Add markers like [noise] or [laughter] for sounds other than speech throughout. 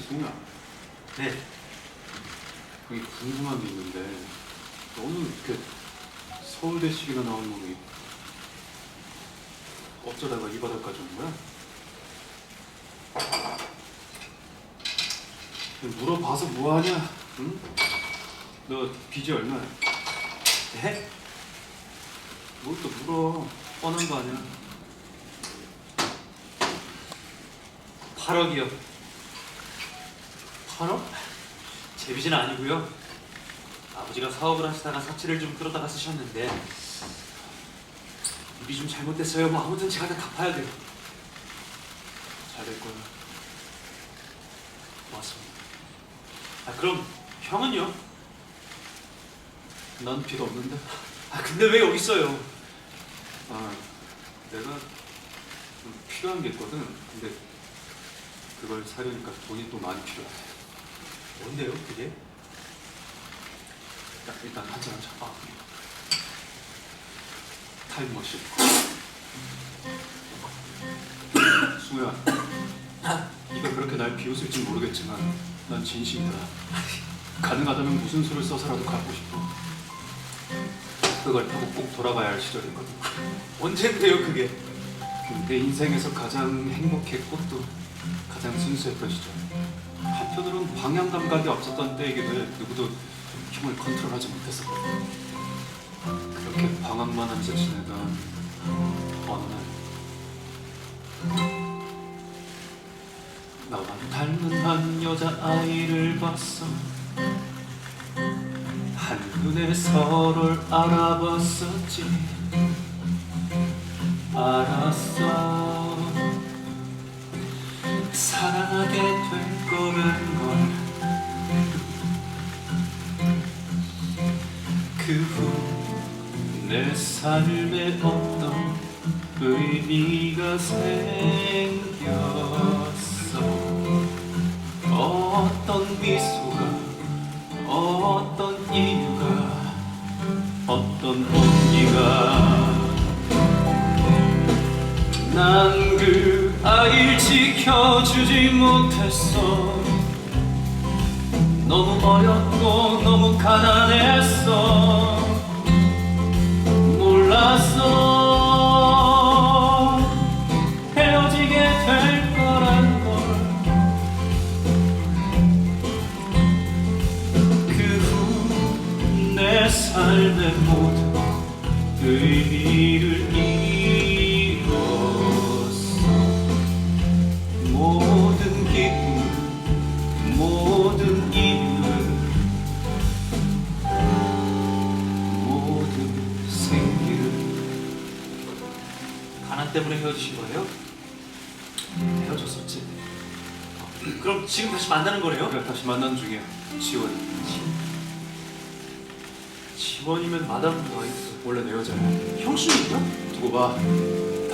승우야, 네. 그게 궁금한 게 있는데 너는 이렇게 서울대식이나 나온 놈이 어쩌다가 이 바닥까지 온 거야? 물어봐서 뭐하냐? 응? 너 빚이 얼마야? 네? 뭘 또 물어? 뻔한 거 아니야? 8억이요. 8억? 제 빚은 아니고요. 아버지가 사업을 하시다가 사채를 좀 끌어다가 쓰셨는데 일이 좀 잘못됐어요. 뭐 아무튼 제가 다 갚아야 돼요. 잘 될 거야. 고맙습니다. 아 그럼 형은요? 난 빚 없는데. 아 근데 왜 여기 있어요? 아, 내가 좀 필요한 게 있거든. 근데 그걸 사려니까 돈이 또 많이 필요해. 뭔데요 그게? 야, 일단 한잔 하자. 아, 타임머신. [coughs] 수야, 네가 [coughs] 그렇게 날 비웃을지 모르겠지만 난 진심이다. 가능하다면 무슨 수를 써서라도 갖고 싶어. 그걸 타고 꼭 돌아가야 할 시절이거든. 언젠데요 그게? 내 인생에서 가장 행복했고 또 가장 순수했던 시절. 한편으로는 방향 감각이 없었던 때이기도 해 누구도 힘을 컨트롤하지 못했었거든. 그렇게 방황만 하면서 지내던 어느 날 나와 닮은 한 여자아이를 봤어 한눈에 서로를 알아봤었지. 알았어 사랑하게 될 거란 걸. 그 후 내 삶에 어떤 의미가 생겼어? 어떤 미소가 어떤 이유가 어떤 온기가? 난그 아이를 지켜주지 못했어. 너무 어렸고 너무 가난했어. 몰랐어. 헤어지게 될 거란 걸그 후 내 삶의 모든 의미를 잃 때문에 헤어지신 거예요? 헤어졌었지. 그럼 지금 다시 만나는 거네요? 그래 다시 만난 중이야 지원이 지원이면 마담 와이프. 원래 내 여자야. 형수님이요? 두고 봐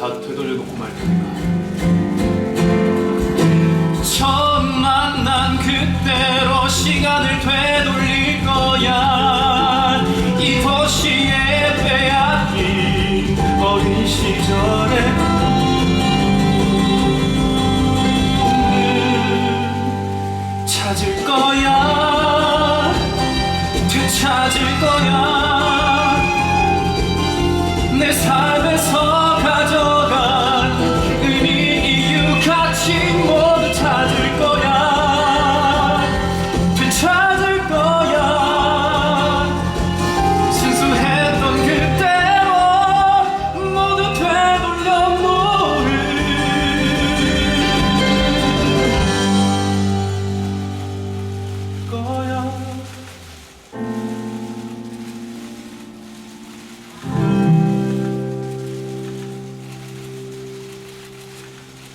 다 되돌려놓고 말 테니까. 처음 만난 그때로 시간을 되돌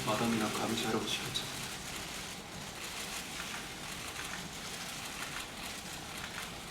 마담이나 감시하라고 시켰잖아